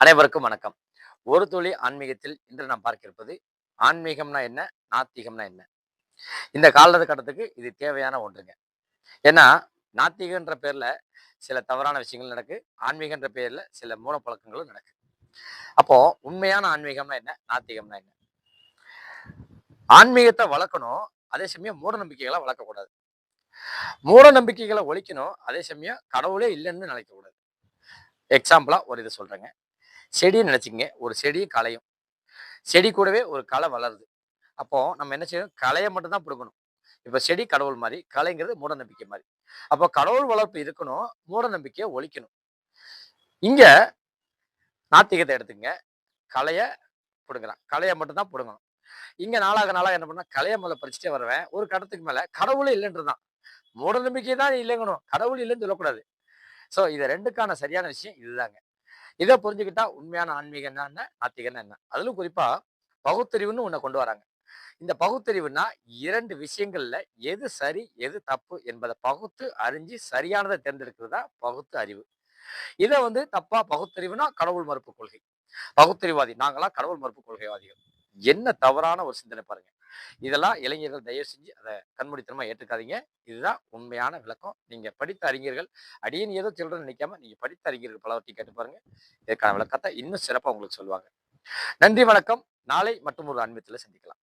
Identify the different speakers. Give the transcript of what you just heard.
Speaker 1: அனைவருக்கும் வணக்கம். ஒரு துளி ஆன்மீகத்தில் இன்று நாம் பார்க்க இருப்பது ஆன்மீகம்னா என்ன? நாத்திகம்னா என்ன? இந்த காலகட்டத்துக்கு இது தேவையான ஒன்றுங்க. ஏன்னா நாத்திகன்ற பேர்ல சில தவறான விஷயங்கள் நடக்கு ஆன்மீகன்ற பேர்ல சில மூலப்பழக்கங்களும் நடக்கு. அப்போ உண்மையான ஆன்மீகம்னா என்ன? நாத்திகம்னா என்ன? ஆன்மீகத்தை வளர்க்கணும் அதே சமயம் மூட நம்பிக்கைகளை வளர்க்கக்கூடாது. மூட நம்பிக்கைகளை ஒழிக்கணும் அதே சமயம் கடவுளே இல்லைன்னு நினைக்கக்கூடாது. எக்ஸாம்பிளா ஒரு இதை சொல்றேங்க. செடின்னு நினச்சிங்க ஒரு செடி களையும். செடி கூடவே ஒரு களை வளருது. அப்போ நம்ம என்ன செய்யணும்? களையை மட்டும்தான் பிடுங்கணும். இப்போ செடி கடவுள் மாதிரி கலைங்கிறது மூட நம்பிக்கை மாதிரி. அப்போ கடவுள் வளர்ப்பு இருக்கணும் மூட நம்பிக்கையை ஒழிக்கணும். இங்க நாத்திகத்தை எடுத்துங்க களையை பிடுங்குறான். களையை மட்டும்தான் பிடுங்கணும். இங்கே நாளாக நாளாக என்ன பண்ணால் களைய மேலே பறிச்சுட்டே வருவேன். ஒரு கடத்துக்கு மேலே கடவுளே இல்லைன்றதான் மூட நம்பிக்கை தான் இல்லைங்கணும். கடவுள் இல்லைன்னு சொல்லக்கூடாது. ஸோ இது ரெண்டுக்கான சரியான விஷயம் இதுதாங்க. இதை புரிஞ்சுக்கிட்டா உண்மையான ஆன்மீகம் என்ன நாத்திகன்னா என்ன. அதிலும் குறிப்பா பகுத்தறிவுன்னு ஒண்ணு கொண்டு வராங்க. இந்த பகுத்தறிவுனா இரண்டு விஷயங்கள்ல எது சரி எது தப்பு என்பதை பகுத்து அறிஞ்சு சரியானதை தேர்ந்தெடுக்கிறதா பகுத்து அறிவு. இதை வந்து தப்பா பகுத்தறிவுனா கடவுள் மறுப்பு கொள்கை. பகுத்தறிவாதி நாங்களாம் கடவுள் மறுப்பு கொள்கைவாதிகள். என்ன தவறான ஒரு சிந்தனை பாருங்க. இதெல்லாம் இளைஞர்கள் தயவு செஞ்சு அதை கண்மூடித்தனமா ஏற்றுக்காதீங்க இதுதான் உண்மையான விளக்கம். நீங்க படித்த அறிஞர்கள் அடியின் ஏதோ சொல்றேன்னு நினைக்காம நீங்க படித்த அறிஞர்கள் பலவற்றையும் கேட்டு பாருங்க. இதற்கான விளக்கத்தை இன்னும் சிறப்பா உங்களுக்கு சொல்லுவாங்க. நன்றி வணக்கம். நாளை மற்றும் ஒரு ஆன்மீகத்தில் சந்திக்கலாம்.